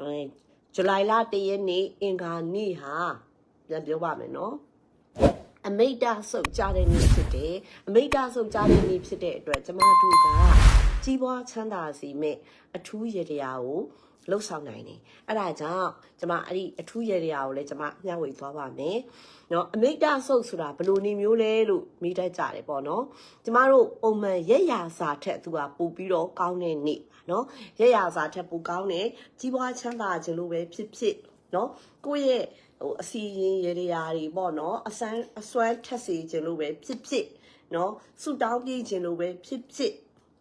အဲဇူလိုင်လ၁ရက်နေ့အင်္ဂါနေ့ဟာပြန်ပြောပါမယ်နော်အမိတ်တဆုတ်ကြတဲ့နေ့ဖြစ်တယ်အမိတ်တဆုတ်ကြတဲ့နေ့ဖြစ်တဲ့အတွက်ကျမတို့ကကြီးပွားချမ်းသာစီမဲ့အထူးရေတရားကိုလှုပ်ဆောင်နိုင်တယ်အဲ့ဒါကြောင့်ကျမအဲ့ဒီအထူးရေတရားကိုလည်းကျမမျှဝေသွားပါမယ်နော်အမိတ်တဆုတ်ဆိုတာဘယ်လိုနေမျိုးလဲလို့မိတတ်ကြတယ်ပေါ့နော်ကျမတို့ပုံမှန်ရက်ရာစာထက်သူကပို့ပြီးတော့ကောင်းတဲ့နေ့နော်ရက်ရာစာထက်ပိုကောင်းတဲ့ကြီးပွားချမ်းသာခြင်းလို့ပဲဖြစ်ဖြစ်နော်ကိုယ့်ရဲ့ဟိုအစီရင်ရေတရားတွေပေါ့နော်အစမ်းအစွမ်းထက်စေခြင်းလို့ပဲဖြစ်ဖြစ်နော်ဆူတောင်းပြေးခြင်းလို့ပဲဖြစ်ဖြစ်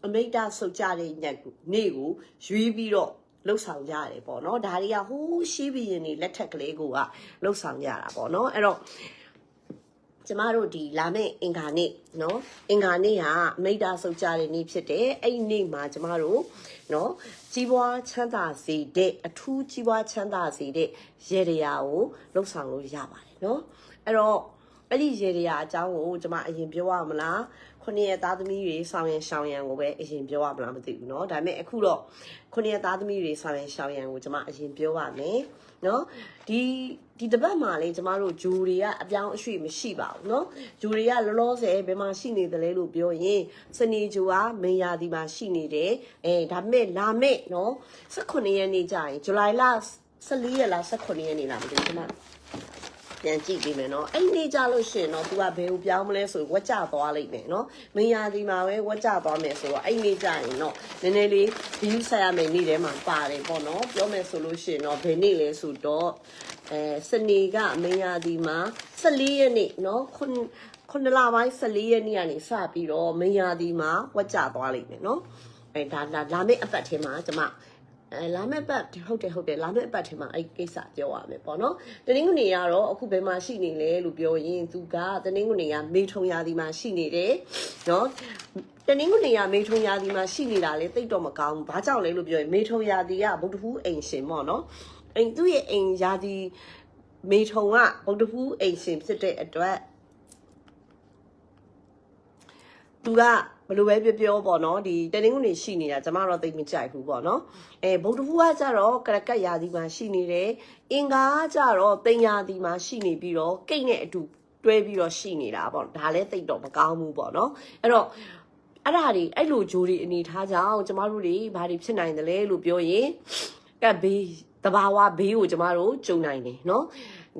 အမိတ်တဆုတ်ကြတဲ့ညက်ကိုနေ့ကိုရွေးပြီးတော့လှုပ်ဆောင်ကြရတယ်ပေါ့နော်ဒါတွေကဟိုးရှိဘီရင်နေလက်ထက်ကလေးကိုကလှုပ်ဆောင်ကြတာပေါ့နော်အဲ့တော့ ကျမတို့ဒီလာမယ့်အင်္ဂါနေ့เนาะအင်္ဂါနေ့ဟာမိတ္တာဆုတ်ကြတဲ့နေ့ဖြစ်တယ်အဲ့ဒီနေ့မှာကျမတို့เนาะကြီးပွားချမ်းသာစေတဲ့အထူးကြီးပွားချမ်းသာစေတဲ့ရေတရာကိုလှုပ်ဆောင်လို့ရပါတယ်เนาะအဲ့တော့အဲ့ဒီရေတရာအကြောင်းကိုကျမအရင်ပြောရမလားခုနှစ်ရက်သားသမီးတွေဆောင်ရန်ရှောင်ရန်ကိုပဲအရင်ပြောရမလားမသိဘူးเนาะဒါပေမဲ့အခုတော့ခုနှစ်ရက်သားသမီးတွေဆောင်ရန်ရှောင်ရန်ကိုကျမအရင်ပြောပါမယ်နော်ဒီ ဒီတပတ်မှာလေကျမတို့ဂျူတွေကအပြောင်းအရွှေ့မရှိပါဘူးနော်ဂျူတွေကလောလောဆယ်ဘယ်မှာရှိနေသလဲလို့ပြောရင်စနေဂျူကမေယာဒီမှာရှိနေတယ်အဲဒါပေမဲ့လာမဲ့နော်18ရက်နေ့ကျရင်ဇူလိုင်လ14ရက်လား18ရက်နေ့လားမသိဘူးကျမ ပြန်ကြည့်ပြီးမယ်နော်အဲ့ဒီနေ့ကြလို့ရှိရင်တော့ तू ကဘယ်ကိုပြောင်းမလဲဆိုဝက်ကြသွားလိမ့်မယ်နော်မင်းရာဒီမှာပဲဝက်ကြသွားမယ်ဆိုတော့အဲ့ဒီနေ့ကြရင်တော့နည်းနည်းလေး view ဆက်ရမယ်နေ့ထဲမှာပါတယ်ပေါ့နော်ပြောမယ်ဆိုလို့ရှိရင်တော့ဘယ်နေ့လဲဆိုတော့အဲစနေကမင်းရာဒီမှာ14ရက်နေ့နော်ခုခုနလပိုင်း14ရက်နေ့ကနေစပြီးတော့မင်းရာဒီမှာဝက်ကြသွားလိမ့်မယ်နော်အဲဒါလာလာမယ့်အပတ်ထဲမှာကျမ အဲလာမယ့်ပတ်ဟုတ်တယ်ဟုတ်တယ်လာမယ့်အပတ်ထဲမှာအဲ့ကိစ္စပြောရမယ်ပေါ့နော်တနင်္ဂနွေကတော့အခုဘယ်မှာရှိနေလဲလို့ပြောရင်သူကတနင်္ဂနွေကမေထုံရာသီမှာရှိနေတယ်နော်တနင်္ဂနွေကမေထုံရာသီမှာရှိနေတာလေတိတ်တော့မကောင်းဘူးဘာကြောင့်လဲလို့ပြောရင်မေထုံရာသီကဗုဒ္ဓဟူးအိမ်ရှင်ပေါ့နော်အိမ်သူ့ရဲ့အိမ်ရာသီမေထုံကဗုဒ္ဓဟူးအိမ်ရှင်ဖြစ်တဲ့အတွက်သူက ဘယ်လိုပဲပြောပြောပေါ့နော်ဒီတနင်္ဂနွေရှိနေတာကျမတော့သိမကြိုက်ဘူးပေါ့နော်အဲဗုဒ္ဓဟူးကကြတော့ကရကတ်ရာသီမှာရှိနေတယ်အင်္ဂါကကြတော့တင်ရာသီမှာရှိနေပြီးတော့ကိတ်နဲ့အတူတွဲပြီးတော့ရှိနေတာပေါ့ဒါလည်းသိတော့မကောင်းဘူးပေါ့နော်အဲ့တော့အဲ့ဒါတွေအဲ့လိုဂျိုးတွေအနေထားကြောင့်ကျမတို့တွေဘာတွေဖြစ်နိုင်တယ်လဲလို့ပြောရင်ကပ်ဘေးတဘာဝဘေးကိုကျမတို့ကြုံနိုင်တယ်နော်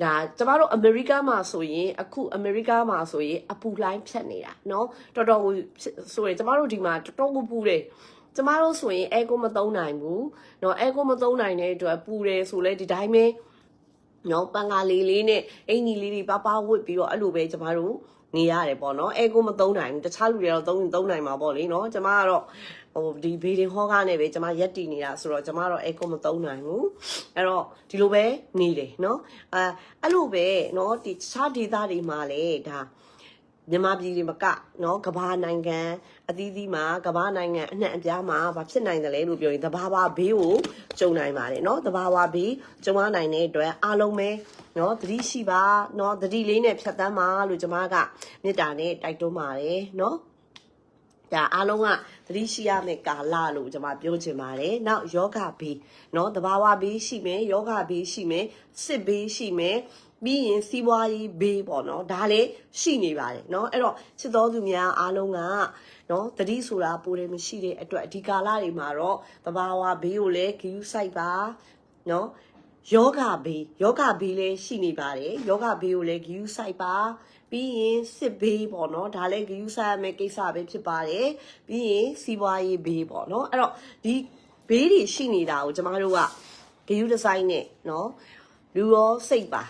ဒါကျမတို့အမေရိကမှာဆိုရင်အခုအမေရိကမှာဆိုရင်အပူလှိုင်းဖြတ်နေတာเนาะတော်တော်ကိုဆိုရင်ကျမတို့ဒီမှာတော်တော်ကိုပူတယ်ကျမတို့ဆိုရင်အဲကိုမသုံးနိုင်ဘူးเนาะအဲကိုမသုံးနိုင်တဲ့အတွက်ပူတယ်ဆိုလဲဒီတိုင်းပဲเนาะပန်ကာလေးလေးနဲ့အင်ကြီးလေးတွေပါပါဝတ်ပြီးတော့အဲ့လိုပဲကျမတို့နေရတယ်ပေါ့နော်အဲကိုမသုံးနိုင်ဘူးတခြားလူတွေတော့သုံးရင်သုံးနိုင်မှာပေါ့လေနော်ကျမကတော့ ဟိုဒီဘေဒင်ဟောကားနဲ့ပဲကျမရက်တည်နေတာဆိုတော့ကျမတော့အဲကိုမသုံးနိုင်ဘူးအဲ့တော့ဒီလိုပဲနေတယ်နော်အဲအဲ့လိုပဲနော်ဒီတခြားဒေသတွေမှာလည်းဒါမြန်မာပြည်တွေမကနော်ကမ္ဘာနိုင်ငံအသီးသီးမှာကမ္ဘာနိုင်ငံအနှံ့အပြားမှာဘာဖြစ်နိုင်တယ်လဲလို့ပြောရင်တဘာဝဘေးကိုကြုံနိုင်ပါတယ်နော်တဘာဝဘေးကြုံရနိုင်တဲ့အတွက်အားလုံးပဲနော်သတိရှိပါနော်သတိလေးနဲ့ဖြတ်သန်းပါလို့ကျွန်မကမေတ္တာနဲ့တိုက်တွန်းပါတယ်နော် ဒါအားလုံးကသတိရှိရမယ့်ကာလလို့ကျွန်မပြောချင်ပါတယ်။နောက်ယောဂဘေးเนาะတဘာဝဘေးရှိမယ်ယောဂဘေးရှိမယ်စစ်ဘေးရှိမယ်ပြီးရင်စီးပွားရေးဘေးပေါ့နော်ဒါလည်းရှိနေပါတယ်เนาะအဲ့တော့ချစ်တော်သူများအားလုံးကเนาะတတိဆိုတာပိုတယ်မရှိတဲ့အတွက်ဒီကာလတွေမှာတော့တဘာဝဘေးကိုလည်းဂယူးဆိုင်ပါเนาะယောဂဘေးယောဂဘေးလည်းရှိနေပါတယ်ယောဂဘေးကိုလည်းဂယူးဆိုင်ပါ ပြီးရင်စစ်ဘေးပေါ့နော်ဒါလည်းဂယူးဆိုင်ရမယ့်ကိစ္စပဲဖြစ်ပါတယ်ပြီးရင်စီးပွားရေးဘေးပေါ့နော်အဲ့တော့ဒီဘေးတွေရှိနေတာကိုကျမတို့ကဂယူးဒီဇိုင်းနဲ့နော်လူရောစိတ်ပါ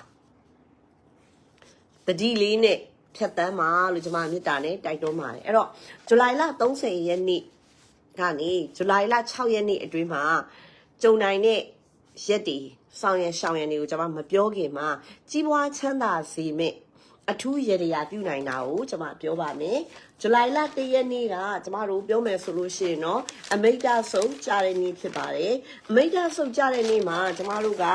တတိလေးနဲ့ဖြတ်တန်းပါလို့ကျမမေတ္တာနဲ့တိုက်တွန်းပါတယ်အဲ့တော့ဇူလိုင်လ30ရက်နေ့ကနေဇူလိုင်လ6ရက်နေ့အတွင်းမှာကြုံနိုင်တဲ့ရက်တွေဆောင်ရရှောင်ရတွေကိုကျွန်မမပြောခင်မှာကြီးပွားချမ်းသာစေမဲ့ အထူးရေတရာပြုနိုင်တာကိုကျွန်မပြောပါမယ်ဇူလိုင်လ၁ရက်နေ့ကကျွန်မတို့ပြောမယ်ဆိုလို့ရှိရင်တော့အမိတ်တဆုံကြားတဲ့နေ့ဖြစ်ပါတယ်အမိတ်တဆုံကြားတဲ့နေ့မှာကျွန်မတို့က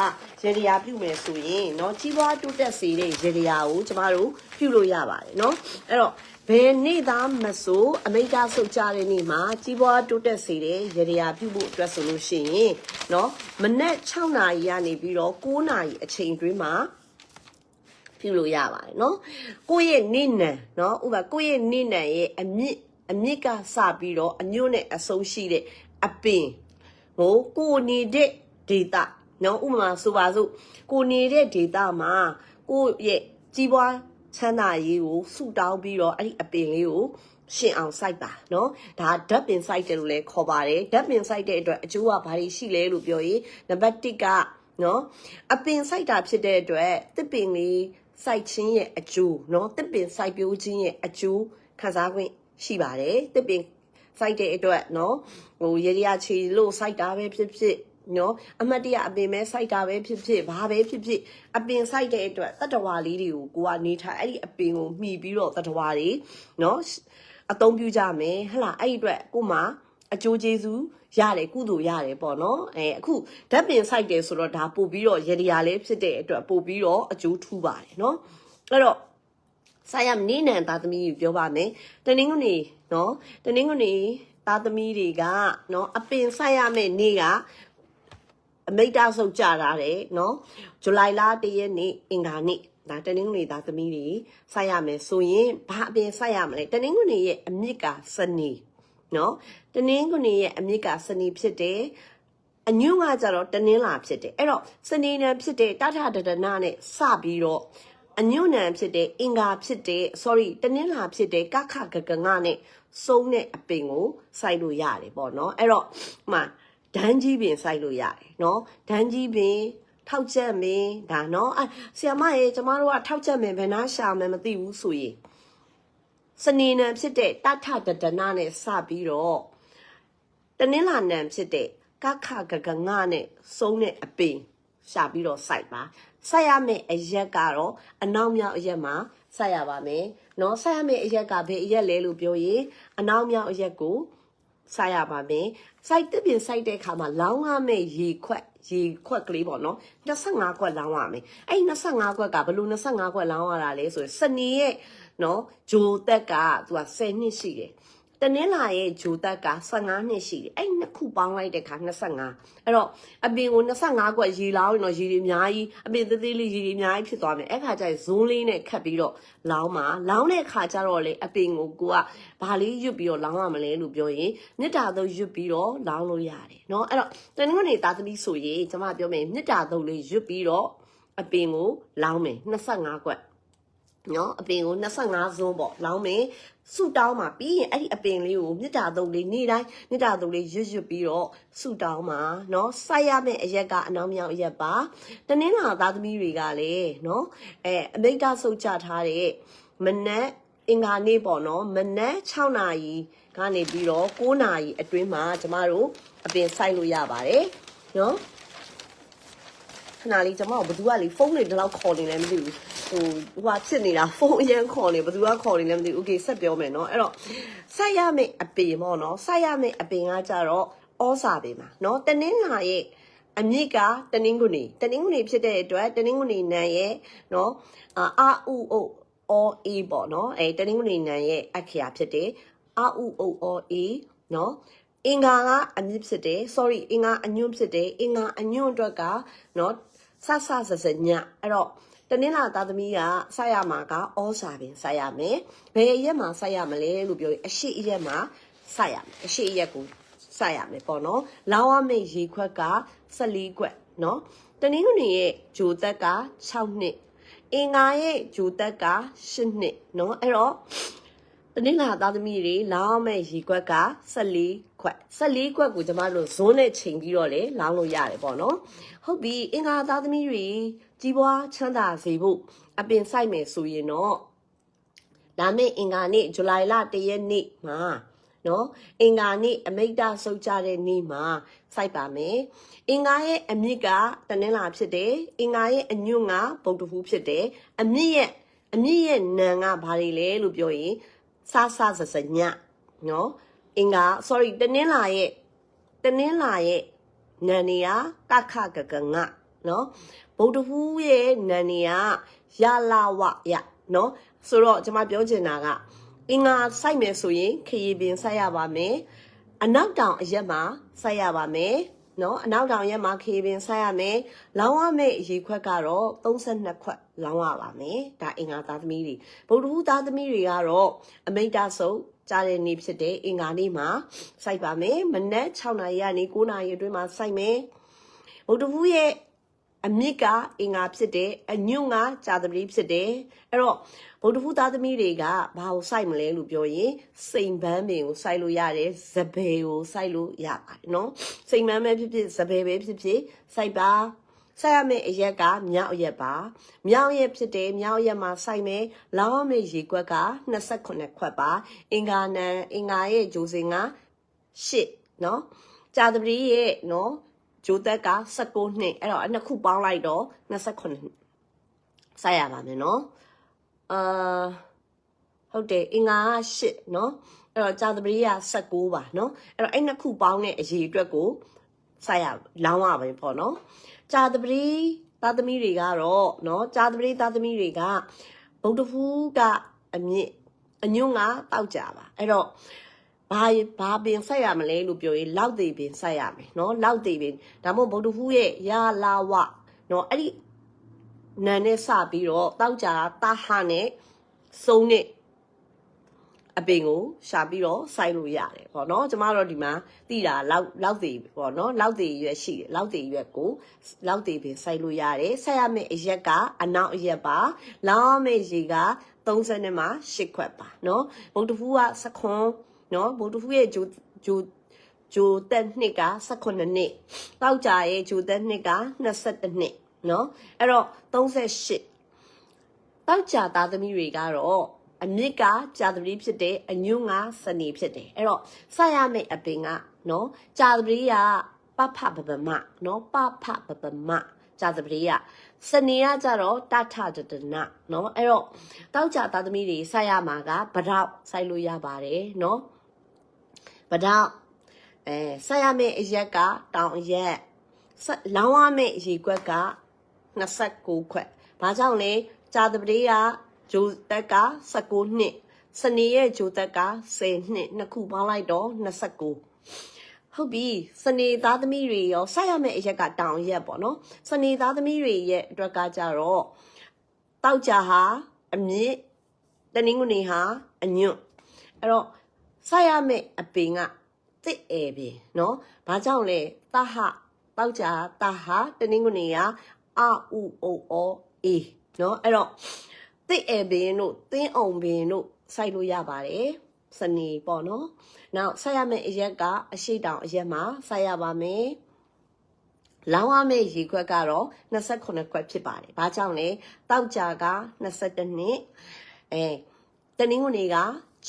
ရေတရာပြုမယ်ဆိုရင်เนาะကြီးပွားတိုးတက်စေတဲ့ရေတရာကိုကျွန်မတို့ပြုလို့ရပါတယ်เนาะအဲ့တော့ ဘယ်နေ့သားမဆိုအမိတ်တာဆုတ်ကြတဲ့နေ့မှာကြီးပွားတိုးတက်စေတဲ့ရရရာပြုဖို့အတွက်ဆိုလို့ရှိရင်เนาะမနက်6နာရီကနေပြီးတော့9နာရီအချိန်တွင်းမှာ ပြုလို့ရပါတယ်เนาะကိုယ့်ရဲ့နေ့နံเนาะဥပမာကိုယ့်ရဲ့နေ့နံရဲ့အမြင့်အမြင့်ကစပြီးတော့အညွန့်နဲ့အဆုံးရှိတဲ့အပင်ဟိုကိုနေတဲ့ဒေတာเนาะဥပမာဆိုပါစို့ကိုနေတဲ့ဒေတာမှာကိုယ့်ရဲ့ကြီးပွားချမ်းသာရေးကိုဆူတောင်းပြီးတော့အဲ့ဒီအပင်လေးကိုရှင်အောင်စိုက်ပါเนาะဒါဓာတ်ပင်စိုက်တယ်လို့လည်းခေါ်ပါတယ်ဓာတ်ပင်စိုက်တဲ့အတွက်အကျိုးကဘာတွေရှိလဲလို့ပြောရင်နံပါတ်1ကเนาะအပင်စိုက်တာဖြစ်တဲ့အတွက်တစ်ပင်လေး စိုက်ခြင်းရဲ့အကျိုးเนาะတစ်ပင်စိုက်ပျိုးခြင်းရဲ့အကျိုးခံစား권ရှိပါတယ်တစ်ပင်စိုက်တဲ့အတွက်เนาะဟိုရေရချီလို့စိုက်တာပဲဖြစ်ဖြစ်နော်အမတ်တရအပင်ပဲစိုက်တာပဲဖြစ်ဖြစ်ဘာပဲဖြစ်ဖြစ်အပင်စိုက်တဲ့အတွက်တတ္တဝါလေးတွေကိုကိုကနေထားအဲ့ဒီအပင်ကိုမှီပြီးတော့တတ္တဝါတွေနော်အသုံးပြုကြမယ်ဟလာအဲ့ဒီအတွက်ကိုမှအကျိုးကျေးဇူး ရတယ်ကုသိုလ်ရတယ်ပေါ့နော်အဲအခုဓာတ်ပင်စိုက်တယ်ဆိုတော့ဒါပို့ပြီးတော့ရရလေးဖြစ်တဲ့အတွက်ပို့ပြီးတော့အကျိုးထူးပါတယ်နော်အဲ့တော့ဆိုင်ရမနေနံသားသမီးကိုပြောပါမယ်တနင်္ဂနွေနော်တနင်္ဂနွေသားသမီးတွေကနော်အပင်ဆိုင်ရမယ့်နေ့ကအမိတ်တဆုတ်ကြတာတဲ့နော်ဇူလိုင်လတရက်နေ့အင်္ဂါနေ့ဒါတနင်္ဂနွေသားသမီးတွေစိုက်ရမယ်ဆိုရင်ဘာအပင်စိုက်ရမလဲတနင်္ဂနွေရဲ့အမြစ်ကစနေ နော်တနင်္ဂနွေရဲ့အမြစ်ကစနေဖြစ်တယ်အညွန့်ကကြတော့တနင်္လာဖြစ်တယ်အဲ့တော့စနေနံဖြစ်တဲ့တထဒဒနာနဲ့စပြီးတော့အညွန့်နံဖြစ်တဲ့အင်္ဂါဖြစ်တဲ့ sorry တနင်္လာဖြစ်တဲ့ကခဂဂငနဲ့စုံတဲ့အပင်ကိုစိုက်လို့ရတယ်ပေါ့နော်အဲ့တော့ဟိုဒန်းကြီးပင်စိုက်လို့ရတယ်နော်ဒန်းကြီးပင်ထောက်ချက်မင်းဒါနော်အဲဆီယမရေကျမတို့ကထောက်ချက်မင်းဘယ်နာရှာမယ်မသိဘူးဆိုရင် စနေနံဖြစ်တဲ့တထတဒနာနဲ့စပြီးတော့တနင်္လာနံဖြစ်တဲ့ကခဂဂငနဲ့စုံတဲ့အပင်ရှာပြီးတော့စိုက်ပါစိုက်ရမယ့်အရက်ကတော့အနောက်မြောက်အရက်မှာစိုက်ရပါမယ်เนาะစိုက်ရမယ့်အရက်ကဘယ်အရက်လဲလို့ပြောရင်အနောက်မြောက်အရက်ကိုစိုက်ရပါမယ်စိုက်တစ်ပြင်စိုက်တဲ့အခါမှာလောင်းရမယ့်ရေခွက်ရေခွက်ကလေးပေါ့နော်25ခွက်လောင်းရမယ်အဲ့25ခွက်ကဘလို့25ခွက်လောင်းရတာလဲဆိုရင်စနေရဲ့ နော်ဂျိုတက်ကသူက10နှစ်ရှိတယ်တနင်္လာရဲ့ဂျိုတက်က15နှစ်ရှိတယ်အဲ့နှစ်ခုပေါင်းလိုက်တဲ့ခါ25အဲ့တော့အပင်ကို25ခွက်ရေလောင်းရင်တော့ရေတွေအများကြီးအပင်သေးသေးလေးရေတွေအများကြီးဖြစ်သွားမယ်အဲ့ခါကျရင်ဇွန်းလေးနဲ့ခတ်ပြီးတော့လောင်းမှာလောင်းတဲ့ခါကျတော့လေအပင်ကိုကိုကဘာလေးရွတ်ပြီးတော့လောင်းရမလဲလို့ပြောရင်မြစ်တာသုံးရွတ်ပြီးတော့လောင်းလို့ရတယ်เนาะအဲ့တော့တနင်္ဂနွေသားသမီးဆိုရင်ကျွန်မပြောမယ်မြစ်တာသုံးလေးရွတ်ပြီးတော့အပင်ကိုလောင်းမယ်25ခွက် နော်အပင်ကို25ဇွန်းပေါ့လောင်းမယ်ဆူတောင်းမှာပြီးရင်အဲ့ဒီအပင်လေးကိုမြစ်တာသုံးလေးနေ့တိုင်းမြစ်တာသုံးလေးရွတ်ရွတ်ပြီးတော့ဆူတောင်းမှာနော်စိုက်ရမယ့်အရက်ကအနောက်မြောက်အရက်ပါတနင်္လာသားသမီးတွေကလည်းနော်အဲအမိတ်တာဆုတ်ချထားတဲ့မနက်အင်္ဂါနေ့ပေါ့နော်မနက်6နာရီကနေပြီးတော့9နာရီအတွင်းမှာကျမတို့အပင်စိုက်လို့ရပါတယ်နော်ခဏလေးကျမတို့ဘသူကလေဖုန်းတွေဒီလောက်ခေါ်နေလဲမသိဘူး ဟိုဟိုဟာဖြစ်နေတာဖုန်းအရင်ခေါ်နေဘသူကခေါ်နေလဲမသိဘူးโอเคဆက်ပြောမယ်เนาะအဲ့တော့စိုက်ရမယ့်အပင်ပေါ့เนาะစိုက်ရမယ့်အပင်ကကြတော့ဩစာပင်ပါเนาะတနင်္လာရဲ့အမြင့်ကတနင်္ဂနွေတနင်္ဂနွေဖြစ်တဲ့အတွက်တနင်္ဂနွေနံရဲ့เนาะအာအဥအိုအောအေးပေါ့เนาะအဲတနင်္ဂနွေနံရဲ့အခရာဖြစ်တယ်အဥအိုအောအေးเนาะအင်္ဂါကအမြင့်ဖြစ်တယ် sorry အင်္ဂါအညွန့်ဖြစ်တယ်အင်္ဂါအညွန့်အတွက်ကเนาะဆဆဆဆညအဲ့တော့ တနင်္လာသားသမီးကဆက်ရမှာကဩစာပင်ဆက်ရမယ်ဘယ်အရက်မှာဆက်ရမလဲလို့ပြောရင်အရှိအရက်မှာဆက်ရမယ်အရှိအရက်ကိုဆက်ရမယ်ပေါ့နော်လောင်းရမယ့်ရေခွက်က14ခွက်နော်တနင်္ဂနွေရဲ့ဂျိုသက်က6နှစ်အင်္ဂါရဲ့ဂျိုသက်က8နှစ်နော်အဲ့တော့တနင်္လာသားသမီးတွေလောင်းမဲ့ရေခွက်က14ခွက်14ခွက်ကိုကျမတို့ဇွန်းနဲ့ချိန်ပြီးတော့လေလောင်းလို့ရတယ်ပေါ့နော်ဟုတ်ပြီအင်္ဂါသားသမီးတွေ ကြီးပွားချမ်းသာစေဖို့အပင်ဆိုင်မယ်ဆိုရင်တော့လာမယ့်အင်္ဂါနေ့ဇူလိုင်လ၁ရက်နေ့မှာနော်အင်္ဂါနေ့အမိတ်တဆုတ်ကြတဲ့နေ့မှာစိုက်ပါမယ်အင်္ဂါရဲ့အမြင့်ကတနင်္လာဖြစ်တယ်အင်္ဂါရဲ့အညွန့်ကဗုဒ္ဓဟူးဖြစ်တယ်အမြင့်ရဲ့အမြင့်ရဲ့နံကဘာတွေလဲလို့ပြောရင်စဆဆစညနော်အင်္ဂါ sorry တနင်္လာရဲ့တနင်္လာရဲ့နံနေရကခဂဂင နော်ဗုဒ္ဓဟူးရဲ့နံနေရရလာဝရနော်ဆိုတော့ကျွန်မပြောချင်တာကအင်္ဂါစိုက်မယ်ဆိုရင်ခရီးပင်စိုက်ရပါမယ်အနောက်တောင်အရက်မှာစိုက်ရပါမယ်နော်အနောက်တောင်ရက်မှာခရီးပင်စိုက်ရမယ်လောင်းရမယ့်ရေခွက်ကတော့32ခွက်လောင်းရပါမယ်ဒါအင်္ဂါသားသမီးတွေဗုဒ္ဓဟူးသားသမီးတွေကတော့အမိတ်တဆုပ်ကြားတဲ့နေ့ဖြစ်တဲ့အင်္ဂါနေ့မှာစိုက်ပါမယ်မနက်6နာရီကနေ9နာရီအတွင်းမှာစိုက်မယ်ဗုဒ္ဓဟူးရဲ့ အမြစ်ကအင်္ဂါဖြစ်တယ်အညွန့်ကကြာသပတေးဖြစ်တယ်အဲ့တော့ဗုဒ္ဓဟူးသားသမီးတွေကဘာကိုစိုက်မလဲလို့ပြောရင်စိန်ပန်းပင်ကိုစိုက်လို့ရတယ်ဇပယ်ကိုစိုက်လို့ရပါတယ်နော်စိန်ပန်းပဲဖြစ်ဖြစ်ဇပယ်ပဲဖြစ်ဖြစ်စိုက်ပါစိုက်ရမယ့်အရက်ကမြောက်အရက်ပါမြောက်ရက်ဖြစ်တယ်မြောက်ရက်မှာစိုက်မယ်လောင်းရမယ့်ရေကွက်က28ခွက်ပါအင်္ဂါနံအင်္ဂါရဲ့ဂျိုစင်က8နော်ကြာသပတေးရဲ့နော် ဂျိုသက်က16နှစ်အဲ့တော့အနှစ်ခုပေါင်းလိုက်တော့28နှစ်စိုက်ရပါမယ်နော်အာဟုတ်တယ်အင်္ဂါက8နော်အဲ့တော့ကြာသပတေးက16ပါနော်အဲ့တော့အဲ့နှစ်ခုပေါင်းတဲ့အရေအတွက်ကိုစိုက်ရလောင်းရပဲပေါ့နော်ကြာသပတေးသားသမီးတွေကတော့နော်ကြာသပတေးသားသမီးတွေကဗုဒ္ဓဖူးကအမြင့်အညွန့်ကတောက်ကြပါအဲ့တော့ ဘာဘာပင်ဆက်ရမလဲလို့ပြောရင်လောက်သေးပင်ဆက်ရမယ်เนาะလောက်သေးပင်ဒါမှမဟုတ်ဗုဒ္ဓဖူးရဲ့ရာလာဝเนาะအဲ့ဒီနန်နဲ့စပြီးတော့တောက်ကြတာဟာနဲ့စုံနဲ့အပင်ကိုရှာပြီးတော့စိုက်လို့ရတယ်ပေါ့နော်ကျမတို့ဒီမှာတိတာလောက်လောက်သေးပေါ့နော်လောက်သေးရွက်ရှိတယ်လောက်သေးရွက်ကိုလောက်သေးပင်စိုက်လို့ရတယ်ဆက်ရမယ့်အရက်ကအနောက်အရက်ပါလောင်းမယ့်ရေက30နဲ့မှ8ခွက်ပါနော်ဗုဒ္ဓဖူးကစခွန် နော်ဗုဒ္ဓဖူးရဲ့ဂျိုဂျိုဂျိုတက်နှစ်က18နှစ်တောက်ကြရဲ့ဂျိုတက်နှစ်က22နှစ်နော်အဲ့တော့38တောက်ကြသားသမီးတွေကတော့အမြစ်ကကြာသပတေးဖြစ်တယ်အညွန့်ကစနေဖြစ်တယ်အဲ့တော့ဆက်ရမယ့်အပင်ကနော်ကြာသပတေးကပဖပပမနော်ပဖပပမကြာသပတေးကစနေကကြတော့တထတတနနော်အဲ့တော့တောက်ကြသားသမီးတွေဆက်ရမှာကဗရောက်ဆိုင်လို့ရပါတယ်နော် ဗရောက်အဲဆက်ရမယ့်အရက်ကတောင်အရက်ဆက်လောင်းရမယ့်ရေခွက်က29ခွက်ဘာကြောင့်လဲကြာသပတေးကဂျိုတက်က19နှစ်စနေရဲ့ဂျိုတက်က10နှစ်နှစ်ခုပေါင်းလိုက်တော့29ဟုတ်ပြီစနေသားသမီးတွေရောဆက်ရမယ့်အရက်ကတောင်ရက်ပေါ့နော်စနေသားသမီးတွေရဲ့အတွက်ကကြတော့တောက်ကြဟာအမြင့်တနင်္ဂနွေဟာအညွန့်အဲ့တော့ ဆက်ရမယ့်အပင်ကတစ်ဧပင်နော်ဘာကြောင့်လဲတဟတောက်ကြတဟတနင်္ဂနွေကအဥအိုအောအေနော်အဲ့တော့တစ်ဧပင်တို့တင်းအောင်ပင်တို့စိုက်လို့ရပါတယ်စနေပေါ့နော်နောက်ဆက်ရမယ့်အရက်ကအရှိတောင်အရက်မှာဆက်ရပါမယ်လောင်းရမယ့်ရေခွက်ကတော့28ခွက်ဖြစ်ပါတယ်။ဘာကြောင့်လဲ။တောက်ကြက22နှစ်အဲတနင်္ဂနွေက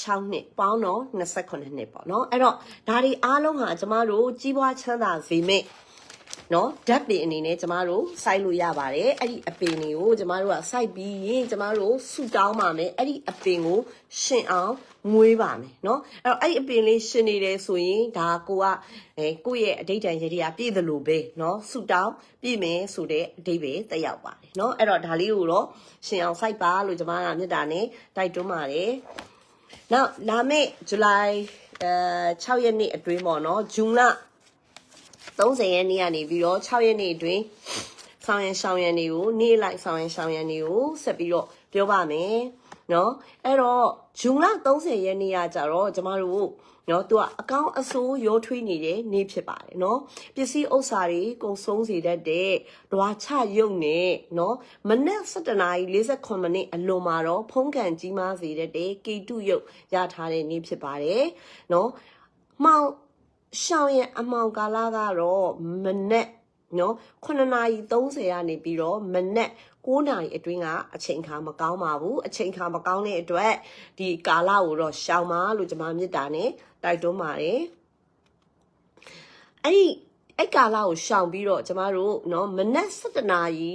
6နှစ်ပေါင်းတော့28နှစ်ပေါ့နော်။အဲ့တော့ဒါဒီအားလုံးဟာကျမတို့ကြီးပွားချမ်းသာစေမယ့်နော်ဓာတ်ပင်အနေနဲ့ကျမတို့စိုက်လို့ရပါတယ်အဲ့ဒီအပင်တွေကိုကျမတို့ကစိုက်ပြီးရင်ကျမတို့ဆူတောင်းပါမယ်အဲ့ဒီအပင်ကိုရှင်အောင်မွေးပါမယ်နော်အဲ့တော့အဲ့ဒီအပင်လေးရှင်နေတယ်ဆိုရင်ဒါကိုကအဲကိုယ့်ရဲ့အဋိဌာန်ရည်ရပြည့်သလိုပဲနော်ဆူတောင်းပြည့်မယ်ဆိုတဲ့အဓိပ္ပာယ်တက်ရောက်ပါတယ်နော်အဲ့တော့ဒါလေးကိုတော့ရှင်အောင်စိုက်ပါလို့ကျမကမြတ်တာနဲ့တိုက်တွန်းပါတယ် နောက်လာမယ့်ဇူလိုင်အဲ6ရက်နေ့အတွင်းပေါ့နော်ဂျွန်လ30ရက်နေ့ကနေပြီးတော့6ရက်နေ့အတွင်းဆောင်ရန်ရှောင်းရန်တွေကိုနေ့လိုက်ဆောင်ရန်ရှောင်းရန်တွေကိုဆက်ပြီးတော့ပြောပါမယ် နော်အဲ့တော့ဇွန်လ30ရက်နေ့ကကြတော့ကျမတို့နော်သူကအကောင်းအဆိုးရောထွေးနေတဲ့နေ့ဖြစ်ပါတယ်နော်ပစ္စည်းဥစ္စာတွေကုန်ဆုံးစေတတ်တဲ့ဓွာချရုပ်နဲ့နော်မနက်7:48မိနစ်အလွန်မှာတော့ဖုံးကန်ကြီးမားစေတတ်တဲ့ကေတုရုပ်ရထားတဲ့နေ့ဖြစ်ပါတယ်နော်မှောင်ရှောင်းရဲ့အမောင်ကာလကတော့မနက် နော်9:30ကနေပြီးတော့မနက်9နာရီအတွင်းကအချိန်ခါမကောင်းပါဘူးအချိန်ခါမကောင်းတဲ့အတွက်ဒီကာလကိုတော့ရှောင်ပါလို့ကျွန်မမြစ်တာနဲ့တိုက်တွန်းပါတယ်အဲ့ဒီ အဲ့ကာလကိုရှောင်ပြီးတော့ကျမတို့เนาะမနက်7နာရီ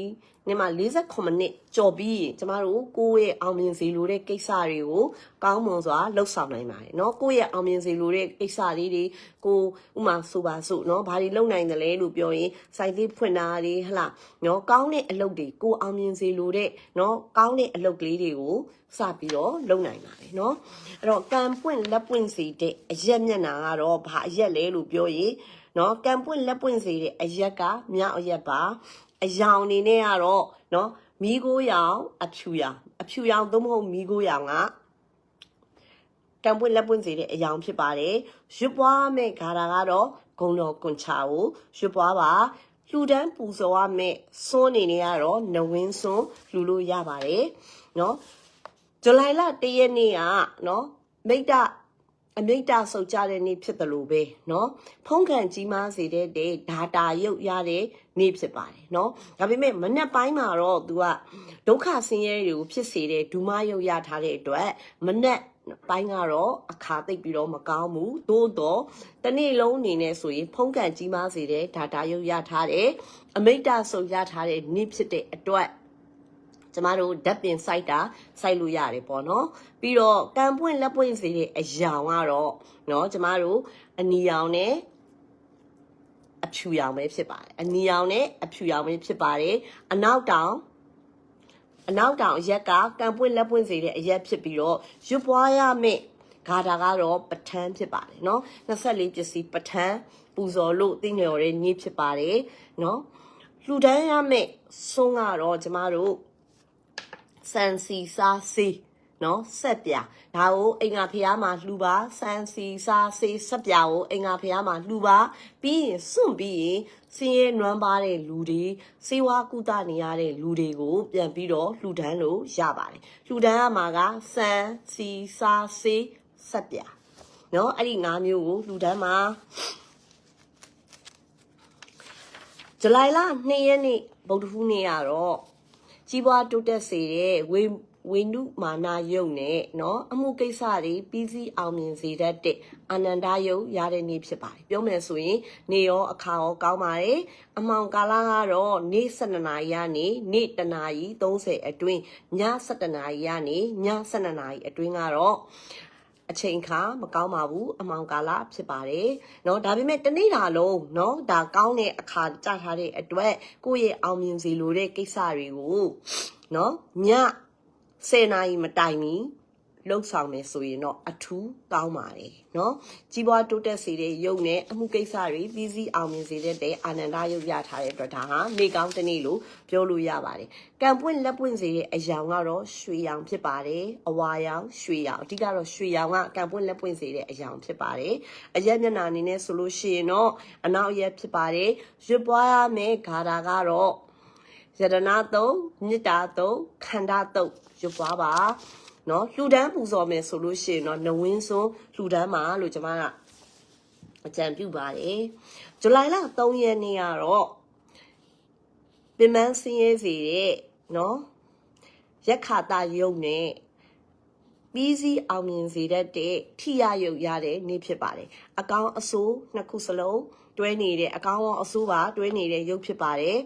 နေမှာ48မိနစ်ကြော်ပြီးရင်ကျမတို့ကိုယ့်ရဲ့အောင်မြင်စေလိုတဲ့ကိစ္စတွေကိုကောင်းမွန်စွာလှုပ်ဆောင်နိုင်ပါတယ်เนาะကိုယ့်ရဲ့အောင်မြင်စေလိုတဲ့ကိစ္စလေးတွေကိုဥမာဆိုပါစို့เนาะဘာတွေလုပ်နိုင်တယ်လဲလို့ပြောရင်စိုက်သေးဖွင့်တာတွေဟလားเนาะကောင်းတဲ့အလုပ်တွေကိုအောင်မြင်စေလိုတဲ့เนาะကောင်းတဲ့အလုပ်ကလေးတွေကိုစပြီးတော့လုပ်နိုင်ပါတယ်เนาะအဲ့တော့ကံပွင့်လက်ပွင့်စေတဲ့အရက်မျက်နှာကတော့ဘာအရက်လဲလို့ပြောရင် နော်ကံပွင့်လက်ပွင့်စေတဲ့အရက်ကမြောက်အရက်ပါအယောင်အနေနဲ့ကတော့နော်မီးကိုရောင်အဖြူရောင်အဖြူရောင်သို့မဟုတ်မီးကိုရောင်ကကံပွင့်လက်ပွင့်စေတဲ့အယောင်ဖြစ်ပါတယ်ရွတ်ပွားမဲ့ဂါရာကတော့ဂုံတော်ကွန်ချာကိုရွတ်ပွားပါလှူဒန်းပူဇော်ရမယ့်စွန်းနေနေကတော့နဝင်းစွန်းလှူလို့ရပါတယ်နော်ဇူလိုင်လ၁ရက်နေ့ကနော်မိတ္တ အမိတ်တဆုတ်ကြတဲ့နေ့ဖြစ်တယ်လို့ပဲเนาะဖုံးကန်ကြီးမားစေတဲ့ဒေတာရုပ်ရတဲ့နေ့ဖြစ်ပါတယ်เนาะဒါပေမဲ့မနေ့ပိုင်းမှာတော့ तू ကဒုက္ခဆင်းရဲတွေကိုဖြစ်စေတဲ့ဒူမရုပ်ရထားတဲ့အတွက်မနေ့ပိုင်းကတော့အခါသိပ်ပြီးတော့မကောင်းဘူးသို့တော့တနေ့လုံးအနေနဲ့ဆိုရင်ဖုံးကန်ကြီးမားစေတဲ့ဒါတာရုပ်ရထားတဲ့အမိတ်တဆုတ်ရထားတဲ့နေ့ဖြစ်တဲ့အတွက် ကျမတို့ဓာတ်ပင်စိုက်တာစိုက်လို့ရတယ်ပေါ့နော်ပြီးတော့ကံပွင့်လက်ပွင့်စေတဲ့အယောင်ကတော့နော်ကျမတို့အနီရောင်နဲ့အဖြူရောင်ပဲဖြစ်ပါတယ်အနီရောင်နဲ့အဖြူရောင်ပဲဖြစ်ပါတယ်အနောက်တောင်အနောက်တောင်အရက်ကကံပွင့်လက်ပွင့်စေတဲ့အရက်ဖြစ်ပြီးတော့ရွတ်ပွားရမယ့်ဂါတာကတော့ပထန်းဖြစ်ပါတယ်เนาะ24ပစ္စည်းပထန်းပူဇော်လို့သိနေရတဲ့နေ့ဖြစ်ပါတယ်เนาะလှူဒန်းရမယ့်ဆုံးကတော့ကျမတို့ စန်စီစားစေးနော်ဆက်ပြဒါကိုအင်္ဂါဖျားမှာလှူပါစန်စီစားစေးဆက်ပြကိုအင်္ဂါဖျားမှာလှူပါပြီးရင်စွန့်ပြီးရင်စင်းရဲနွမ်းပါတဲ့လူတွေစေဝါကုသနေရတဲ့လူတွေကို ပြန်ပြီးတော့လှူဒန်းလို့ရပါတယ်လှူဒန်းရမှာကစန်စီစားစေးဆက်ပြနော်အဲ့ဒီ၅မျိုးကိုလှူဒန်းမှာဇူလိုင်လ2ရက်နေ့ဗုဒ္ဓဟူးနေ့ကတော့ ကြီးပွားတိုးတက်စေတဲ့ဝေဝိနုမာနာယုတ်နဲ့เนาะအမှုကိစ္စတွေပြီးစီးအောင်မြင်စေတတ်တဲ့အာနန္ဒယုတ်ရတဲ့နေ့ဖြစ်ပါတယ်ပြောမယ်ဆိုရင်နေရောအခါရောကောင်းပါတယ်အမောင်ကာလကတော့နေ့7နာရီကနေနေ့တနာရီ30အတွင်းည7နာရီကနေည7နာရီအတွင်းကတော့ အချိန်ခါမကောင်းပါဘူးအမောင်ကာလဖြစ်ပါတယ်เนาะဒါပေမဲ့တနေ့တာလုံးเนาะဒါကောင်းတဲ့အခါကြထားတဲ့အတွက်ကိုယ့်ရဲ့အောင်မြင်စီလိုတဲ့ကိစ္စတွေကိုเนาะည10နာရီမတိုင်မီ လှုပ်ဆောင်မယ်ဆိုရင်တော့အထူးကောင်းပါတယ်เนาะကြီးပွားတိုးတက်စေတဲ့ရုပ်နဲ့အမှုကိစ္စတွေပြီးစီးအောင်မြင်စေတဲ့အာနန္ဒရုပ်ရထားတဲ့အတွက်ဒါဟာနေကောင်းတစ်နေ့လို့ပြောလို့ရပါတယ်ကံပွင့်လက်ပွင့်စေတဲ့အယောင်ကတော့ရွှေရောင်ဖြစ်ပါတယ်အဝါရောင်ရွှေရောင်အဓိကတော့ရွှေရောင်ကကံပွင့်လက်ပွင့်စေတဲ့အယောင်ဖြစ်ပါတယ်အရက်မျက်နှာအနေနဲ့ဆိုလို့ရှိရင်တော့အနောက်ရက်ဖြစ်ပါတယ်ရွတ်ပွားရမယ့်ဂါထာကတော့ယတနာတုံမေတ္တာတုံခန္ဓာတုံရွတ်ပွားပါ နော်လှူဒန်းပူဇော်မယ်ဆိုလို့ရှိရင်တော့နဝင်းစွန်းလှူဒန်းမှာလို့ကျွန်မကအကြံပြုပါတယ်ဇူလိုင်လ3ရက်နေ့ကတော့ပင်မန်းစင်းရဲစီတဲ့နော်ရက်ခါတာယုံနဲ့ပြီးစီးအောင်မြင်စေတတ်တဲ့ထိရယုတ်ရတဲ့နေ့ဖြစ်ပါတယ်အကောင်းအဆိုးနှစ်ခုစလုံးတွဲနေတဲ့အကောင်းရောအဆိုးပါတွဲနေတဲ့ယုတ်ဖြစ်ပါတယ်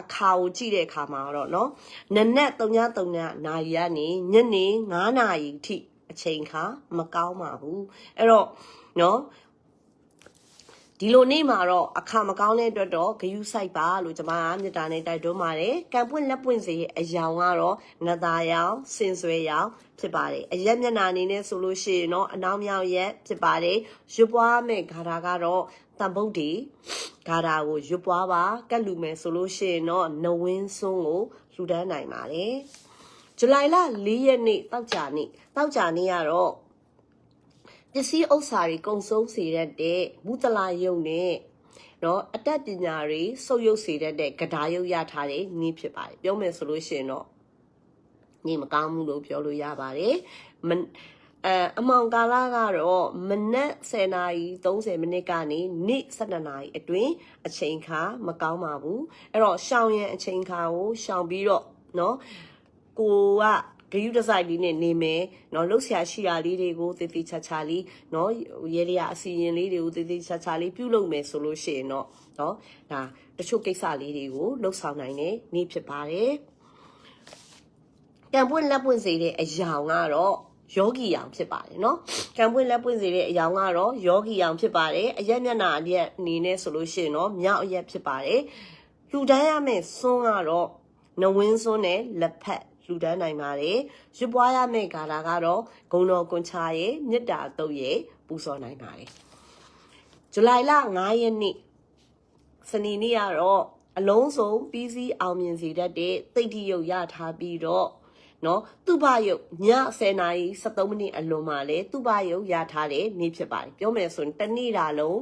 အခါကိုကြည့်တဲ့အခါမှာတော့နော်နနက်3ည3ညနာရီကနေညနေ9နာရီထိအချိန်ခါမကောင်းပါဘူးအဲ့တော့နော် ဒီလိုနေ့မှာတော့အခါမကောင်းတဲ့အတွက်တော့ဂယုစိုက်ပါလို့ကျွန်မကမြတ်တာနဲ့တိုက်တွန်းပါတယ်ကံပွင့်လက်ပွင့်စေအယောင်ကတော့နသာယောင်စင်ဆွဲယောင်ဖြစ်ပါတယ်အရက်မျက်နှာအနေနဲ့ဆိုလို့ရှိရင်တော့အနောက်မြောက်ရက်ဖြစ်ပါတယ်ရွပွားမဲ့ဂါထာကတော့တန်ဗုဒ္ဓီဂါထာကိုရွပွားပါကတ်လူမယ်ဆိုလို့ရှိရင်တော့နဝင်းစွန်းကိုလှူဒန်းနိုင်ပါတယ်ဇူလိုင်လ၄ရက်နေ့တောက်ကြနေ့တောက်ကြနေ့ကတော့ ပစ္စည်းဥစ္စာတွေကုံဆုံးစေတတ်တဲ့မူတလာယုံနဲ့နော်အတတ်ပညာတွေစုပ်ယုပ်စေတတ်တဲ့ကဒါယုတ်ရထားတဲ့နည်းဖြစ်ပါတယ်ပြောမယ်ဆိုလို့ရှိရင်တော့နေမကောင်းဘူးလို့ပြောလို့ရပါတယ်မအဲအမောင်ကာလကတော့မနက်10နာရီ30မိနစ်ကနေနေ့12နာရီအတွင်းအချိန်ခါမကောင်းပါဘူးအဲ့တော့ရှောင်းရန်အချိန်ခါကိုရှောင်ပြီးတော့เนาะကိုက ဂယုတစိုက်လေးနဲ့နေမယ်เนาะလှုပ်ရှားရှိရာလေးတွေကိုတည်တည်ချာချာလေးเนาะရေရအစီရင်လေးတွေကိုတည်တည်ချာချာလေးပြုလုပ်မယ်ဆိုလို့ရှိရင်เนาะเนาะဒါတချို့ကိစ္စလေးတွေကိုလှုပ်ဆောင်နိုင်တဲ့နေ့ဖြစ်ပါတယ်ကံပွင့်လက်ပွင့်စေတဲ့အယောင်ကတော့ယောဂီအောင်ဖြစ်ပါတယ်เนาะကံပွင့်လက်ပွင့်စေတဲ့အယောင်ကတော့ယောဂီအောင်ဖြစ်ပါတယ်အရက်မျက်နှာအရက်အနေနဲ့ဆိုလို့ရှိရင်เนาะမြောက်အရက်ဖြစ်ပါတယ်လူတန်းရမယ့်စွန်းကတော့နဝင်းစွန်းနဲ့လက်ဖက် လူတန်းနိုင်ပါတယ်ရွပွားရမယ့်ဂါတာကတော့ဂုံတော်ကွန်ချာရဲ့မြစ်တာတုတ်ရဲ့ပူစော်နိုင်ပါတယ်ဇူလိုင်လ9ရက်နေ့စနေနေ့ကတော့အလုံးစုံပြီးစီးအောင်မြင်စေတတ်တဲ့သိတ်တိရုပ်ရထားပြီးတော့နော်သူ့ဘယုတ်ည10နာရီ73မိနစ်အလွန်မှာလေသူ့ဘယုတ်ရထားတဲ့နေ့ဖြစ်ပါတယ်ပြောမယ်ဆိုရင်တစ်နေ့တာလုံး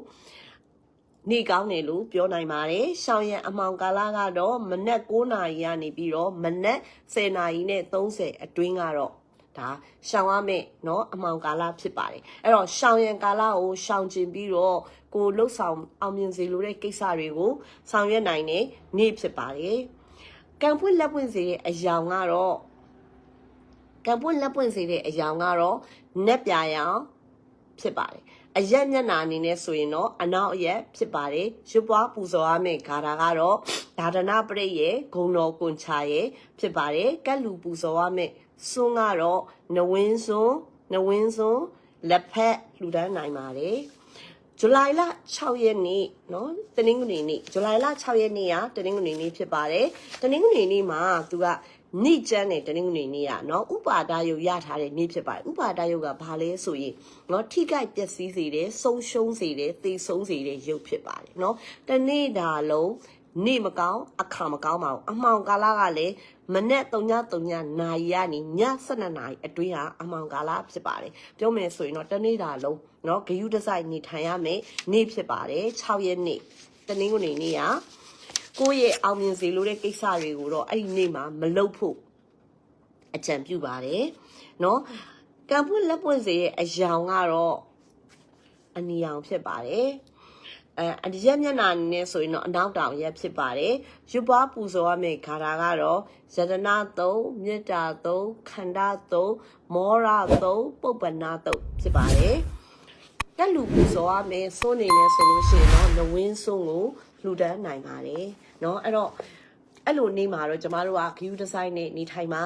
နေကောင်းတယ်လို့ပြောနိုင်ပါတယ်။ရှောင်းရံအမောင်ကာလကတော့မနက်9နာရီကနေပြီးတော့မနက်10နာရီနဲ့30အတွင်းကတော့ဒါရှောင်းရမယ်เนาะအမောင်ကာလဖြစ်ပါတယ်။အဲ့တော့ရှောင်းရံကာလကိုရှောင်းကျင်ပြီးတော့ကိုလှုပ်ဆောင်အောင်မြင်စေလိုတဲ့ကိစ္စတွေကိုဆောင်ရွက်နိုင်တဲ့နေ့ဖြစ်ပါတယ်။ကံပွင့်လက်ပွင့်စေတဲ့အယောင်ကတော့ကံပွင့်လက်ပွင့်စေတဲ့အယောင်ကတော့နက်ပြာရောင်ဖြစ်ပါတယ်။ အရက်မျက်နှာအနေနဲ့ဆိုရင်တော့အနောက်အရက်ဖြစ်ပါတယ်။ရွပွားပူဇော်ရမယ့်ဂါထာကတော့ဒါဒနာပရိတ်ရဲ့ဂုံတော်ကွန်ချာရဲ့ဖြစ်ပါတယ်။ကက်လူပူဇော်ရမယ့်စွန်းကတော့နဝင်းစွန်းနဝင်းစွန်းလက်ဖက်လှူဒန်းနိုင်ပါတယ်။ဇူလိုင်လ6ရက်နေ့เนาะတနင်္ဂနွေနေ့ဇူလိုင်လ6ရက်နေ့ကတနင်္ဂနွေနေ့ဖြစ်ပါတယ်။တနင်္ဂနွေနေ့မှာသူက နိကျမ်းတဲ့တနင်္ဂနွေနေ့ကနော်ဥပါဒယုတ်ရထားတဲ့နေ့ဖြစ်ပါတယ်ဥပါဒယုတ်ကဘာလဲဆိုရင်နော်ထိခိုက်ပျက်စီးစေတယ်ဆုံးရှုံးစေတယ်သေဆုံးစေတဲ့ယုတ်ဖြစ်ပါတယ်နော်တနေ့တာလုံးနေ့မကောင်းအခါမကောင်းပါဘူးအမှောင်ကာလကလည်းမနေ့3ည3ညနာရီကနေည12နာရီအတွင်းဟာအမှောင်ကာလဖြစ်ပါတယ်ပြောမယ်ဆိုရင်တော့တနေ့တာလုံးနော်ဂယုတစိုက်နေထိုင်ရမယ်နေ့ဖြစ်ပါတယ်6ရက်နေ့တနင်္ဂနွေနေ့က ကိုယ့်ရဲ့အောင်မြင်စေလိုတဲ့ကိစ္စတွေကိုတော့အဲ့ဒီနေ့မှာမလုပ်ဖို့အကြံပြုပါတယ်เนาะကံပွင့်လက်ပွင့်စေရဲ့အယောင်ကတော့အနီအောင်ဖြစ်ပါတယ်အဲအဒီရက်မျက်နှာအနေနဲ့ဆိုရင်တော့အနောက်တောင်ရက်ဖြစ်ပါတယ်ရွပွားပူဇော်ရမယ့်ဂါထာကတော့ယတနာသုံးမေတ္တာသုံးခန္ဓာသုံးမောရသုံးပုပ္ပနာသုံးဖြစ်ပါတယ်တက်လူပူဇော်ရမယ်စိုးနေနေဆိုလို့ရှိရင်တော့လဝင်းစိုးကို လှူဒန်းနိုင်ပါတယ်เนาะအဲ့တော့အဲ့လိုနေမှာတော့ကျမတို့က view design နဲ့နေထိုင်ပါ